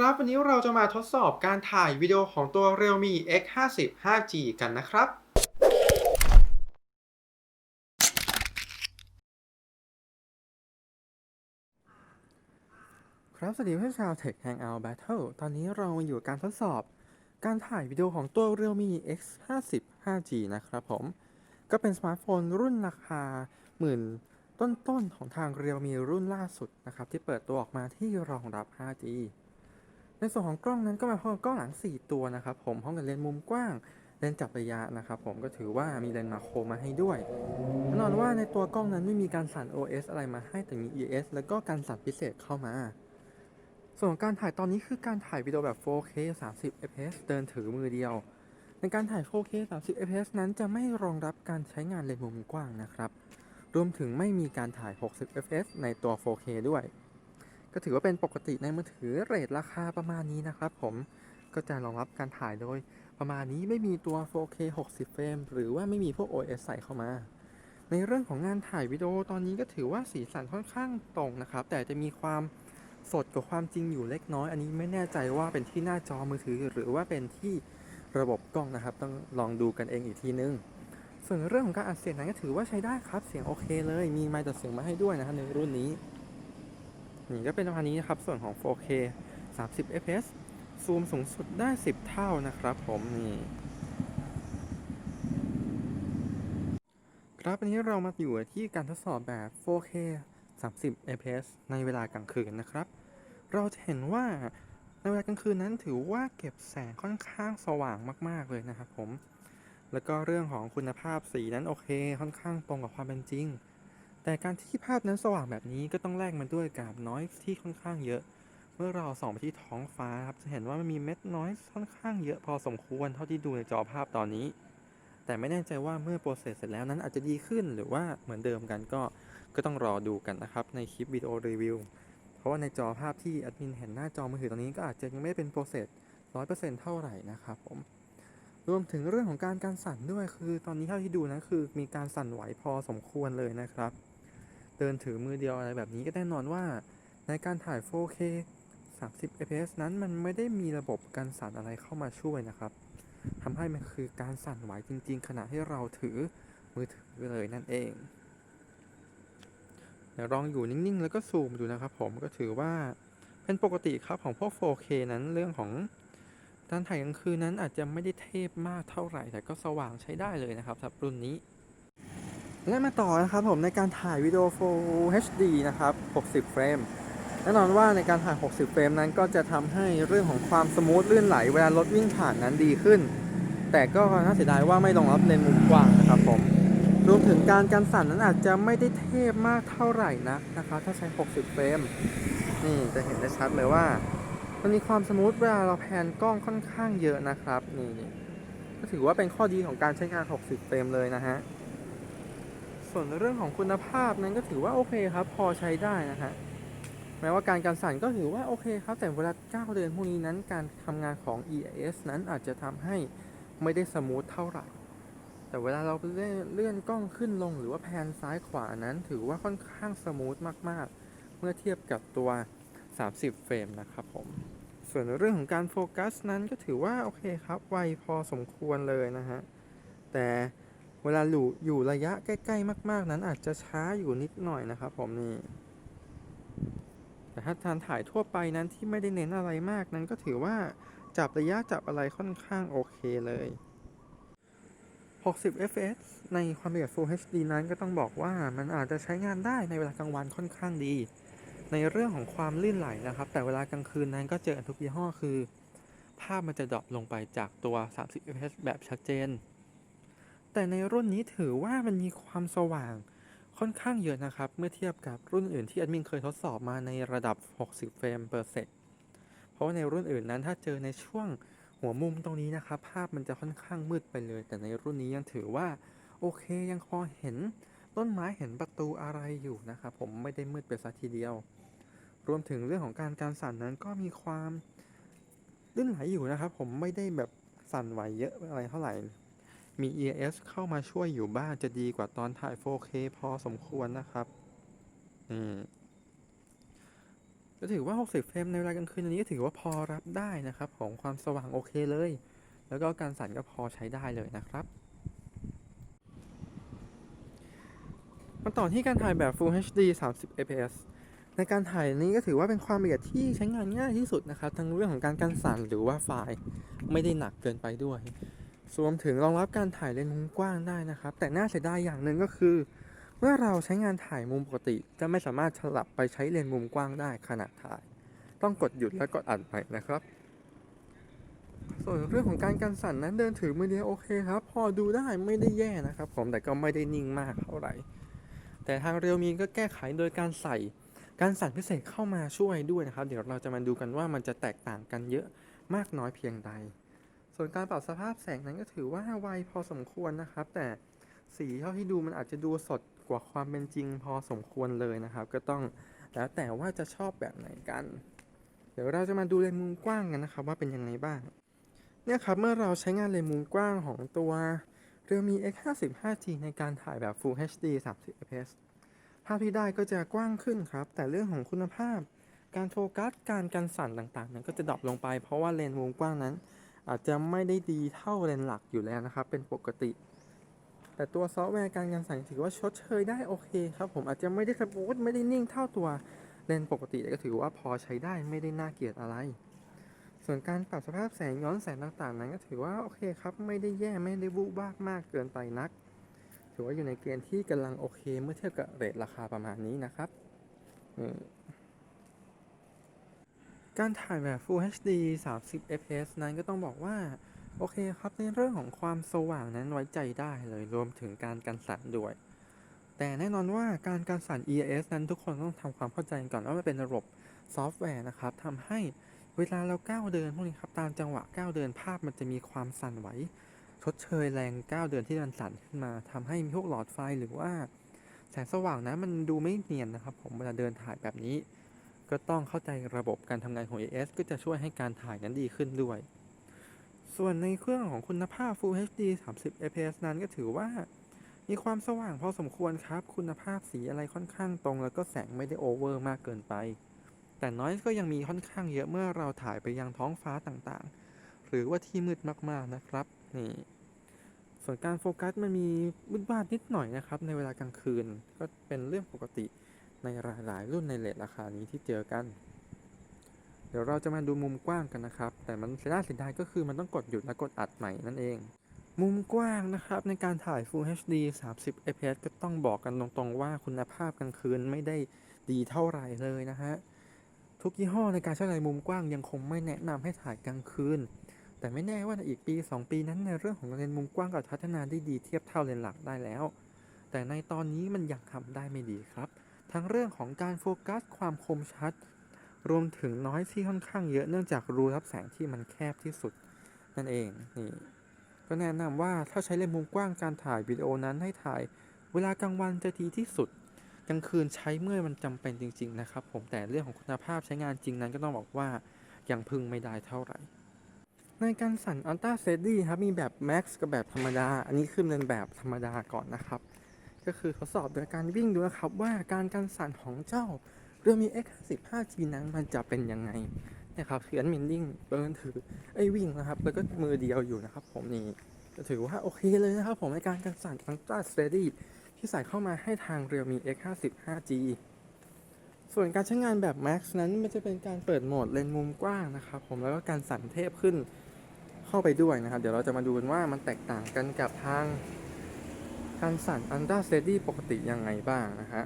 ครับวันนี้เราจะมาทดสอบการถ่ายวิดีโอของตัว Realme X50 5G กันนะครับ ครับสวัสดีเพื่อนชาว Tech Hangout Battle ตอนนี้เรามาอยู่การทดสอบ การถ่ายวิดีโอของตัว Realme X50 5G นะครับผม ก็เป็นสมาร์ทโฟนรุ่นราคาหมื่นต้นๆของทาง Realme รุ่นล่าสุดนะครับ ที่เปิดตัวออกมาที่รองรับ 5G ในส่วนของกล้องนั้นก็มาพร้อมกล้องหลัง 4 ตัวนะครับผมพร้อมกับเลนส์มุมกว้าง เลนส์จับระยะนะครับผมก็ถือว่ามีเลนส์มาโครมาให้ด้วยแน่นอนว่าในตัวกล้องนั้นไม่มีการสั่น OS อะไรมาให้แต่มี ES แล้วก็การสั่นพิเศษเข้ามา ส่วนของการถ่ายตอนนี้คือการถ่ายวิดีโอแบบ 4K 30 fps เดินถือมือเดียว ในการถ่าย 4K 30 fps นั้นจะไม่รองรับการใช้งานเลนส์มุมกว้างนะครับรวมถึงไม่มีการถ่าย 60 fps ในตัว 4K ด้วย ก็ถือว่าเป็นปกติในมือถือเรทราคาประมาณนี้นะครับผมก็จะรองรับการถ่ายโดยประมาณนี้ไม่มีตัว 4K 60 เฟรมหรือว่าไม่มีพวก OS ใส่เข้ามา ในเรื่องของงานถ่ายวิดีโอตอนนี้ก็ถือว่าสีสันค่อนข้างตรงนะครับ แต่จะมีความสดกับความจริงอยู่เล็กน้อย อันนี้ไม่แน่ใจว่าเป็นที่หน้าจอมือถือ หรือว่าเป็นที่ระบบกล้องนะครับ ต้องลองดูกันเองอีกทีนึง ส่วนเรื่องของการอัดเสียงนั้นก็ถือว่าใช้ได้ครับ เสียงโอเคเลย มีไมค์ตัดเสียงมาให้ด้วยนะครับในรุ่นนี้ นี่ก็เป็นประมาณนี้นะครับ ส่วนของ 4K 30 fps ซูมสูงสุดได้ 10 เท่านะครับผมนี่ครับวันนี้เรามาอยู่ที่การทดสอบแบบ 4K 30 fps ในเวลากลางคืนนะครับ เราจะเห็นว่าในเวลากลางคืนนั้นถือว่าเก็บแสงค่อนข้างสว่างมาก ๆ เลยนะครับผม แล้วก็เรื่องของคุณภาพสีนั้นโอเค ค่อนข้างตรงกับความเป็นจริง แต่การที่ภาพนั้นสว่างแบบนี้ก็ต้องแลกมาด้วยกับน้อยที่ค่อนข้างเยอะ เมื่อเราส่องไปที่ท้องฟ้าครับจะเห็นว่ามันมีเม็ดน้อยค่อนข้างเยอะพอสมควรเท่าที่ดูในจอภาพตอนนี้ แต่ไม่แน่ใจว่าเมื่อโปรเซสเสร็จแล้วนั้นอาจจะดีขึ้นหรือว่าเหมือนเดิมกันก็ก็ต้องรอดูกันนะครับในคลิปวิดีโอรีวิวเพราะว่าในจอภาพที่แอดมินเห็นหน้าจอมือถือตอนนี้ก็อาจจะยังไม่เป็นโปรเซสร้อยเปอร์เซ็นต์เท่าไหร่นะครับผมรวมถึงเรื่องของการการสั่นด้วยคือ ตอนนี้เท่าที่ดูนะคือมีการสั่นไหวพอสมควรเลยนะครับ เดินถือมือเดียวอะไรแบบนี้ก็แน่นอนว่า ในการถ่าย 4K 30 fps นั้นมันไม่ได้มีระบบการสั่นอะไรเข้ามาช่วยนะครับทำให้มันคือการสั่นไหวจริง ๆ ขณะที่เราถือมือถือเลยนั่นเองเดี๋ยวลองอยู่นิ่ง ๆ แล้วก็ซูมดูนะครับผมก็ถือว่าเป็นปกติครับของพวก 4K นั้นเรื่องของการถ่ายกลางคืนนั้นอาจจะไม่ได้เทพมากเท่าไหร่ แต่ก็สว่างใช้ได้เลยนะครับสำหรับรุ่นนี้ และมาต่อนะครับผมในการถ่ายวิดีโอ Full HD นะครับ 60 เฟรม แน่นอนว่าในการถ่าย 60 เฟรมนั้นก็จะทำให้เรื่องของความสมูทลื่นไหล เวลารถวิ่งผ่านนั้นดีขึ้น แต่ก็น่าเสียดายว่าไม่รองรับเลนมุมกว้างนะครับผม รวมถึงการการสั่นนั้นอาจจะไม่ได้เทพมากเท่าไหร่นักนะครับ ถ้าใช้ 60 เฟรม นี่จะเห็นได้ชัดเลยว่ามันมีความสมูทเวลาเราแพนกล้องค่อนข้างเยอะนะครับ นี่ก็ถือว่าเป็นข้อดีของการใช้งาน 60 เฟรมเลยนะฮะ ส่วนเรื่องของคุณภาพนั้นก็ถือว่าโอเคครับ พอใช้ได้นะฮะแม้ว่าการการสั่นก็ถือว่าโอเคครับ แต่เวลาก้าวเดินพวกนี้นั้นการทำงานของ EIS นั้นอาจจะทำให้ไม่ได้สมูทเท่าไหร่ แต่เวลาเราเลื่อนกล้องขึ้นลง หรือว่าแพนซ้ายขวานั้นถือว่าค่อนข้างสมูทมากๆ เมื่อเทียบกับตัว 30 เฟรมนะครับผม ส่วนเรื่องของการโฟกัสนั้นก็ถือว่าโอเคครับ ไวพอสมควรเลยนะฮะ แต่ เวลาอยู่อยู่ระยะใกล้ ๆ มาก ๆ นั้นอาจจะช้าอยู่นิดหน่อยนะครับ ผมนี่แต่ถ้าทานถ่ายทั่วไปนั้นที่ไม่ได้เน้นอะไรมากนั้นก็ถือว่าจับระยะจับอะไรค่อนข้างโอเคเลย 60 fps ในความละเอียด Full HD นั้นก็ต้องบอกว่ามันอาจจะใช้งานได้ในเวลากลางวันค่อนข้างดี ในเรื่องของความลื่นไหลนะครับ แต่เวลากลางคืนนั้นก็เจอทุกยี่ห้อคือ ภาพมันจะดรอปลงไปจากตัว 30 fps แบบชัดเจน แต่ในรุ่นนี้ถือว่ามันมีความสว่างค่อนข้างเยอะนะครับ เมื่อเทียบกับรุ่นอื่นที่แอดมินเคยทดสอบมาในระดับ 60 เฟรมเปอร์เซกเพราะว่าในรุ่นอื่นนั้นถ้าเจอในช่วงหัวมุมตรงนี้นะครับ ภาพมันจะค่อนข้างมืดไปเลย แต่ในรุ่นนี้ยังถือว่า โอเคยังพอเห็นต้นไม้เห็นประตูอะไรอยู่นะครับ ผมไม่ได้มืดไปซะทีเดียว รวมถึงเรื่องของการการสั่นนั้นก็มีความลื่นไหลอยู่นะครับ ผมไม่ได้แบบสั่นไหวเยอะอะไรเท่าไหร่ มี ES เข้ามาช่วยอยู่บ้างจะดีกว่าตอนถ่าย 4K พอสมควรนะครับอืมก็ถือว่า 60 เฟรมในเวลากลางคืนอันนี้ก็ถือว่าพอรับได้นะครับ ของความสว่างโอเคเลย แล้วก็การสั่นก็พอใช้ได้เลยนะครับ มาต่อที่การถ่ายแบบ Full HD 30 fps ในการถ่ายนี้ก็ถือว่าเป็นความละเอียดที่ใช้งานง่ายที่สุดนะครับ ทั้งเรื่องของการกันสั่นหรือว่าไฟล์ไม่ได้หนักเกินไปด้วย รวมถึงรองรับการถ่ายเลนส์มุมกว้างได้นะครับ แต่น่าเสียดายอย่างหนึ่งก็คือ เมื่อเราใช้งานถ่ายมุมปกติ จะไม่สามารถสลับไปใช้เลนส์มุมกว้างได้ขณะถ่าย ต้องกดหยุดและกดอัดใหม่นะครับ ส่วนเรื่องของการกันสั่นนั้นเดินถือมือเดียวโอเคครับ พอดูได้ไม่ได้แย่นะครับผมแต่ก็ไม่ได้นิ่งมากเท่าไหร่ แต่ทางเรียวมีก็แก้ไขโดยการใส่การสั่นพิเศษเข้ามาช่วยด้วยนะครับ เดี๋ยวเราจะมาดูกันว่ามันจะแตกต่างกันเยอะมากน้อยเพียงใด ส่วนการปรับสภาพแสงนั้นก็ถือว่าไวพอสมควรนะครับ แต่สีเท่าที่ดูมันอาจจะดูสดกว่าความเป็นจริงพอสมควรเลยนะครับ ก็ต้องแล้วแต่ว่าจะชอบแบบไหนกัน เดี๋ยวเราจะมาดูเลนส์มุมกว้างกันนะครับ ว่าเป็นยังไงบ้าง เนี่ยครับเมื่อเราใช้งานเลนส์มุมกว้างของตัว Realme x 5 5G ในการถ่ายแบบ Full HD 30 fps ภาพที่ได้ก็จะกว้างขึ้นครับ แต่เรื่องของคุณภาพ การโฟกัส การกันสั่นต่างๆ นั้นก็จะดรอปลงไป เพราะว่าเลนส์มุมกว้างนั้น อาจจะไม่ได้ดีเท่าเลนหลักอยู่แล้วนะครับ เป็นปกติ แต่ตัวซอฟต์แวร์การกันแสั่นถือว่าชดเชยได้โอเคครับผมอาจจะไม่ได้สมูทไม่ได้นิ่งเท่าตัวเลนปกติแต่ก็ถือว่าพอใช้ได้ไม่ได้น่าเกลียดอะไร ส่วนการปรับสภาพแสงย้อนแสงต่างๆนั้นก็ถือว่าโอเคครับไม่ได้แย่ไม่ได้วูบาบมากเกินไปนัก ถือว่าอยู่ในเกณฑ์ที่กำลังโอเคเมื่อเทียบกับเรทราคาประมาณนี้นะครับอื การถ่ายแบบ Full HD 30 fps นั้นก็ต้องบอกว่า โอเคครับในเรื่องของความสว่างนั้นไว้ใจได้เลยรวมถึงการกันสั่นด้วย แต่แน่นอนว่าการกันสั่น EIS นั้นทุกคนต้องทำความเข้าใจก่อนว่ามันเป็นระบบซอฟต์แวร์นะครับทำให้เวลาเราก้าวเดินพวกนี้ครับตามจังหวะก้าวเดินภาพมันจะมีความสั่นไหวชดเชยแรงก้าวเดินที่มันสั่นขึ้นมาทำให้มีพวกหลอดไฟหรือว่าแสงสว่างนะมันดูไม่เนียนนะครับ ผมเวลาเดินถ่ายแบบนี้ ก็ต้องเข้าใจระบบการทำงานของ AS ก็จะช่วยให้การถ่ายนั้นดีขึ้นด้วย ส่วนในเครื่องของคุณภาพ Full HD 30 fps นั้นก็ถือว่า มีความสว่างพอสมควรครับ คุณภาพสีอะไรค่อนข้างตรง แล้วก็แสงไม่ได้โอเวอร์มากเกินไป แต่น้อยก็ยังมีค่อนข้างเยอะเมื่อเราถ่ายไปยังท้องฟ้าต่างๆ หรือว่าที่มืดมากๆนะครับนี่ส่วนการโฟกัสมันมีมืดบาดนิดหน่อยนะครับในเวลากลางคืนก็เป็นเรื่องปกติ ในหลายๆ รุ่นในเลทราคานี้ที่เจอกัน เดี๋ยวเราจะมาดูมุมกว้างกันนะครับ แต่มันเสียดายเสียดายก็คือมันต้องกดหยุดและกดอัดใหม่นั่นเอง มุมกว้างนะครับในการถ่าย Full HD 30 fps ก็ต้องบอกกันตรงๆว่าคุณภาพกลางคืนไม่ได้ดีเท่าไหร่เลยนะฮะทุกยี่ห้อในการใช้เลนมุมกว้างยังคงไม่แนะนำให้ถ่ายกลางคืน แต่ไม่แน่ว่าในอีกปี 2 ปีนั้นในเรื่องของเลนส์มุมกว้างก็พัฒนาได้ดีเทียบเท่าเลนส์หลักได้แล้ว แต่ในตอนนี้มันยังทำได้ไม่ดีครับ ทั้งเรื่องของการโฟกัสความคมชัด รวมถึงน้อยที่ค่อนข้างเยอะเนื่องจากรูรับแสงที่มันแคบที่สุด นั่นเองนี่ก็แนะนำว่าถ้าใช้เลนส์มุมกว้างการถ่ายวิดีโอนั้นให้ถ่าย เวลากลางวันจะดีที่สุดกลางคืนใช้เมื่อมันจำเป็นจริง ๆ นะครับ ผมแต่เรื่องของคุณภาพใช้งานจริงนั้นก็ต้องบอกว่ายังพึงไม่ได้เท่าไหร่ ในการสั่น Ultra Steady ครับมีแบบ Max กับแบบธรรมดา อันนี้คือเป็นแบบธรรมดาก่อนนะครับ ก็คือทดสอบโดยการวิ่งดูนะครับว่าการกันสั่นของเจ้า Realme X50 5G นั้นมันจะเป็นยังไงนะครับเขียนมินดิ้งเดินถือไอ้วิ่งนะครับ แล้วก็มือเดียวอยู่นะครับ ผมนี่ถือว่าโอเคเลยนะครับผมในการกันสั่น Ultra Steady ที่ใส่เข้ามาให้ทาง Realme X50 5G ส่วนการใช้งานแบบ Max นั้นมันจะเป็นการเปิดโหมดเลนส์มุมกว้างนะครับ ผมแล้วก็การสั่นเทพขึ้นเข้าไปด้วยนะครับ เดี๋ยวเราจะมาดูกันว่ามันแตกต่างกันกับทาง การสั่น Ultra Steady ปกติยังไงบ้างนะฮะ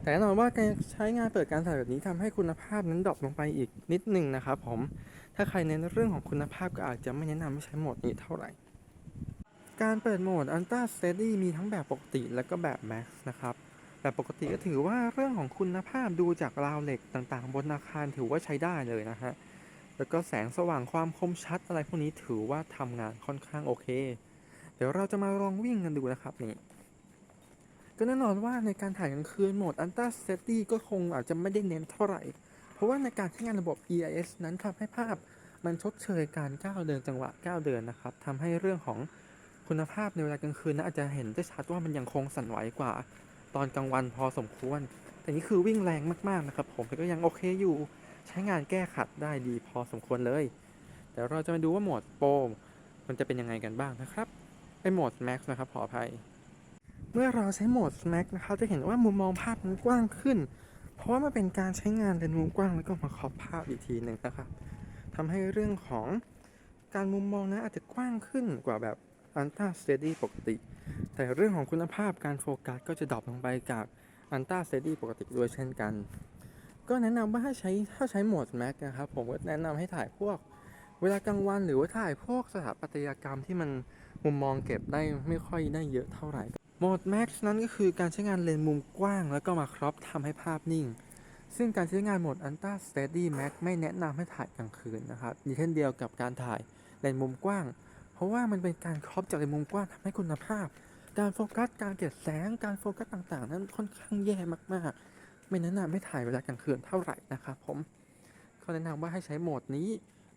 แต่แน่นอนว่าการใช้งานเปิดการสั่นแบบนี้ทำให้คุณภาพนั้นดรอปลงไปอีกนิดหนึ่งนะครับผม ถ้าใครเน้นเรื่องของคุณภาพก็อาจจะไม่แนะนำให้ใช้โหมดนี้เท่าไหร่ การเปิดโหมด Ultra Steady มีทั้งแบบปกติและก็แบบ Max นะครับ แบบปกติก็ถือว่าเรื่องของคุณภาพดูจากราวเหล็กต่างๆ บนอาคารถือว่าใช้ได้เลยนะฮะ แล้วก็แสงสว่างความคมชัดอะไรพวกนี้ถือว่าทำงานค่อนข้างโอเค เดี๋ยวเราจะมาลองวิ่งกันดูนะครับนี่ก็แน่นอนว่าในการถ่ายกลางคืนโหมด Ultra Steady ก็คงอาจจะไม่ได้เน้นเท่าไหร่ เพราะว่าในการใช้งานระบบ EIS นั้นทำให้ภาพมันชดเชยการก้าวเดินจังหวะก้าวเดินนะครับทำให้เรื่องของคุณภาพในเวลากลางคืนนะอาจจะเห็นได้ชัดว่ามันยังคงสั่นไหวกว่า ตอนกลางวันพอสมควร แต่นี่คือวิ่งแรงมากๆนะครับ ผมแต่ก็ยังโอเคอยู่ใช้งานแก้ขัดได้ดีพอสมควรเลยเดี๋ยวเราจะมาดูว่าโหมดโปรมันจะเป็นยังไงกันบ้างนะครับ ไอโหมด Max นะครับขออภัย เมื่อเราใช้โหมด Max นะครับจะเห็นว่ามุมมองภาพมันกว้างขึ้น เพราะว่ามันเป็นการใช้งานเลนส์มุมกว้างแล้วก็มาขอบภาพอีกทีหนึ่งนะครับทำให้เรื่องของการมุมมองนะอาจจะกว้างขึ้นกว่าแบบ Ultra Steady ปกติ แต่เรื่องของคุณภาพการโฟกัสก็จะดรอปลงไปจาก Ultra Steady ปกติด้วยเช่นกัน ก็แนะนำว่าถ้าใช้ถ้าใช้โหมด Max นะครับผมก็แนะนำให้ถ่ายพวกเวลากลางวันหรือว่าถ่ายพวกสถาปัตยกรรมที่มัน มุมมองเก็บได้ไม่ค่อยได้เยอะเท่าไหร่โหมด Max นั้นก็คือการใช้งานเลนส์มุมกว้าง แล้วก็มาครอปทำให้ภาพนิ่ง ซึ่งการใช้งานโหมด Ultra Steady Max ไม่แนะนำให้ถ่ายกลางคืนนะครับดีเช่นเดียวกับการถ่ายเลนส์มุมกว้าง เพราะว่ามันเป็นการครอปจากเลนส์มุมกว้างทำให้คุณภาพ การโฟกัส การเก็บแสง การโฟกัสต่างๆ นั้นค่อนข้างแย่มากๆ ไม่แนะนำให้ถ่ายเวลากลางคืนเท่าไหร่นะครับผมเขาแนะนำว่าให้ใช้โหมดนี้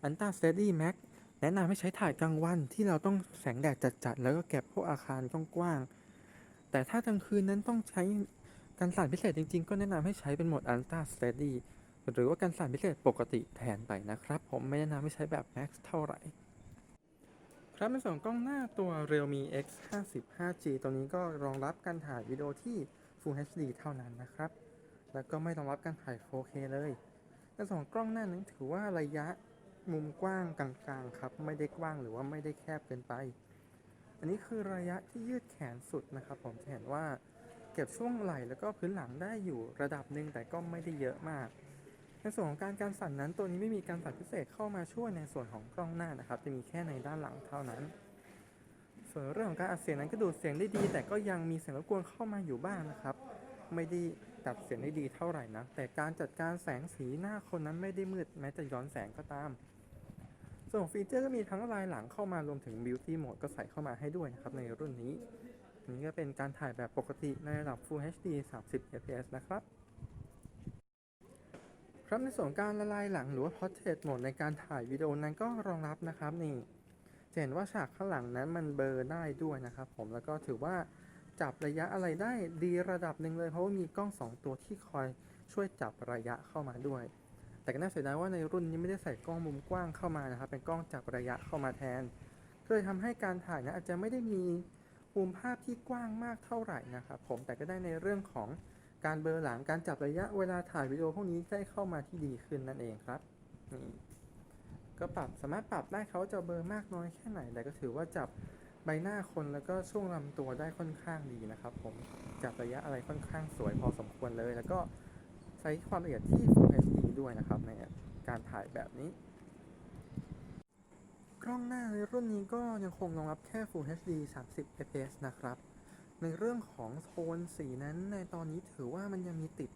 Ultra Steady Max แนะนำให้ใช้ถ่ายกลางวันที่เราต้องแสงแดดจัดๆแล้วก็เก็บพวกอาคารกว้างๆแต่ถ้ากลางคืนนั้นต้องใช้การสั่นพิเศษจริง ๆ ก็แนะนำให้ใช้เป็นโหมด Ultra Steady หรือว่าการสั่นพิเศษปกติแทนไปนะครับ ผมไม่แนะนำให้ใช้แบบ Max เท่าไหร่ ครับในส่วนกล้องหน้าตัว Realme X 50 5G ตัวนี้ก็รองรับการถ่ายวิดีโอที่ Full HD เท่านั้นนะครับ แล้วก็ไม่รองรับการถ่าย 4K เลยในส่วนกล้องหน้านั้นถือว่าระยะ มุมกว้างกลางๆครับ ไม่ได้กว้างหรือว่าไม่ได้แคบเกินไป อันนี้คือระยะที่ยืดแขนสุดนะครับ ผมจะเห็นว่าเก็บช่วงไหล่แล้วก็พื้นหลังได้อยู่ระดับหนึ่งแต่ก็ไม่ได้เยอะมาก ในส่วนของการการสั่นนั้นตัวนี้ไม่มีการสั่นพิเศษเข้ามาช่วยในส่วนของกล้องหน้านะครับ จะมีแค่ในด้านหลังเท่านั้น ส่วนเรื่องของการอัดเสียงนั้นก็ดูดเสียงได้ดี แต่ก็ยังมีเสียงรบกวนเข้ามาอยู่บ้างนะครับ ไม่ได้ตัดเสียงได้ดีเท่าไหร่นะแต่การจัดการแสงสีหน้าคนนั้นไม่ได้มืดแม้จะย้อนแสงก็ตาม ส่วนฟีเจอร์ก็มีทั้งลายหลังเข้ามารวมถึง Beauty Mode ก็ใส่เข้ามาให้ด้วยนะครับในรุ่นนี้นนี้ก็เป็นการถ่ายแบบปกติในระดับ Full HD 30 fps นะครับครับในส่วนการละลายหลังหรือว่า Portrait Mode ในการถ่ายวิดีโอนั้นก็รองรับนะครับนี่จะเห็นว่าฉากข้างหลังนั้นมันเบลอได้ด้วยนะครับผมแล้วก็ถือว่าจับระยะอะไรได้ดีระดับหนึ่งเลย เพราะว่ามีกล้อง 2 ตัวที่คอยช่วยจับระยะเข้ามาด้วย แต่ก็น่าเสียดายว่าในรุ่นนี้ไม่ได้ใส่กล้องมุมกว้างเข้ามานะครับ เป็นกล้องจับระยะเข้ามาแทน ก็เลยทำให้การถ่ายนะอาจจะไม่ได้มีมุมภาพที่กว้างมากเท่าไหร่นะครับผม แต่ก็ได้ในเรื่องของการเบลอหลัง การจับระยะเวลาถ่ายวิดีโอพวกนี้ได้เข้ามาที่ดีขึ้นนั่นเองครับ นี่ก็ปรับสามารถปรับได้เขาจะเบลอมากน้อยแค่ไหน แต่ก็ถือว่าจับใบหน้าคนแล้วก็ช่วงลำตัวได้ค่อนข้างดีนะครับ ผมจับระยะอะไรค่อนข้างสวยพอสมควรเลย แล้วก็ ใช้ความละเอียดที่ Full HD ด้วยนะครับในการถ่ายแบบนี้ กล้องหน้าในรุ่นนี้ก็ยังคงรองรับแค่ Full HD 30 fps นะครับ ในเรื่องของโทนสีนั้นในตอนนี้ถือว่ามันยังมีติด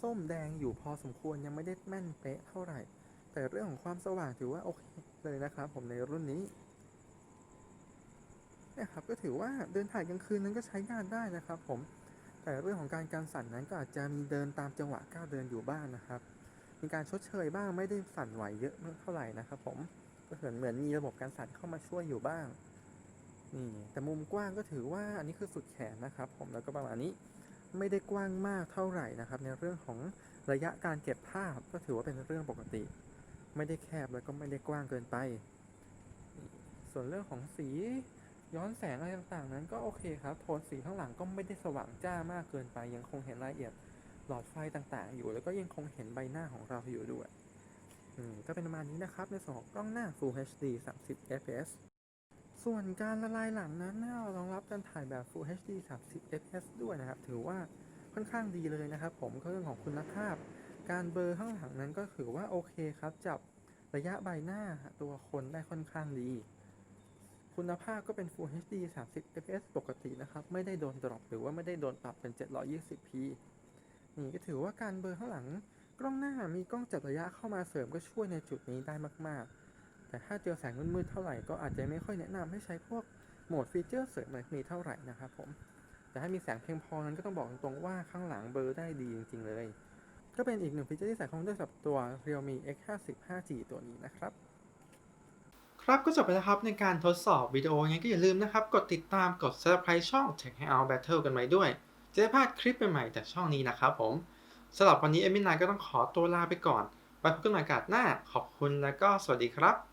ส้มแดงอยู่พอสมควรยังไม่ได้แม่นเป๊ะเท่าไหร่ แต่เรื่องของความสว่างถือว่าโอเคเลยนะครับ ผมในรุ่นนี้นี่ยครับก็ถือว่าเดินถ่ายกลางคืนนั้นก็ใช้งานได้นะครับผม แต่เรื่องของการการสั่นนั้นก็อาจจะมีเดินตามจังหวะก้าวเดินอยู่บ้างนะครับ มีการชดเชยบ้างไม่ได้สั่นไหวเยอะเท่าไหร่นะครับ ผมก็เหมือนเหมือนมีระบบการสั่นเข้ามาช่วยอยู่บ้างนี่แต่มุมกว้างก็ถือว่าอันนี้คือสุดแขนนะครับ ผมแล้วก็ประมาณนี้ไม่ได้กว้างมากเท่าไหร่นะครับ ในเรื่องของระยะการเก็บภาพก็ถือว่าเป็นเรื่องปกติ ไม่ได้แคบแล้วก็ไม่ได้กว้างเกินไป ส่วนเรื่องของสี ย้อนแสงอะไรต่างๆ นั้นก็โอเคครับ โทนสีข้างหลังก็ไม่ได้สว่างจ้ามากเกินไป ยังคงเห็นรายละเอียดหลอดไฟต่างๆ อยู่ แล้วก็ยังคงเห็นใบหน้าของเราอยู่ด้วย อืม ก็เป็นประมาณนี้นะครับ ในส่วนของกล้องหน้า Full HD 30 fps ส่วนการละลายหลังนั้นน่ารองรับการถ่ายแบบ Full HD 30 fps ด้วยนะครับ ถือว่าค่อนข้างดีเลยนะครับ ผมเรื่องของคุณภาพ การเบลอร์ข้างหลังนั้นก็ถือว่าโอเคครับ จับระยะใบหน้าตัวคนได้ค่อนข้างดี คุณภาพก็เป็น Full HD 30 fps ปกตินะครับ ไม่ได้โดนดรอปหรือว่าไม่ได้โดนปรับเป็น 720p นี่ก็ถือว่าการเบลอร์ข้างหลัง กล้องหน้ามีกล้องจับระยะเข้ามาเสริมก็ช่วยในจุดนี้ได้มาก ๆ แต่ถ้าเจอแสงมืดๆเท่าไหร่ก็อาจจะไม่ค่อยแนะนำให้ใช้พวกโหมดฟีเจอร์เสริมแบบนี้เท่าไหร่นะครับผม แต่ถ้ามีแสงเพียงพอนั้นก็ต้องบอกตรงๆว่าข้างหลังเบลอได้ดีจริง ๆ เลย ก็เป็นอีกหนึ่งฟีเจอร์ที่ใส่เข้ามด้วยสำหรับตัว Realme X50 5G ตัวนี้นะครับ ครับก็จบไปแล้วครับในการทดสอบวิดีโองั้ก็อย่าลืมนะครับ กดติดตามกด subscribe ช่อง Tech Hangout Battle กันไว้ด้วย จะได้พลาดคลิปใหม่ๆจากช่องนี้นะครับผมสำหรับวันนี้เอมินายก็ต้องขอตัวลาไปก่อนไว้พบกันใหม่โอกาสหน้าขอบคุณและก็สวัสดีครับ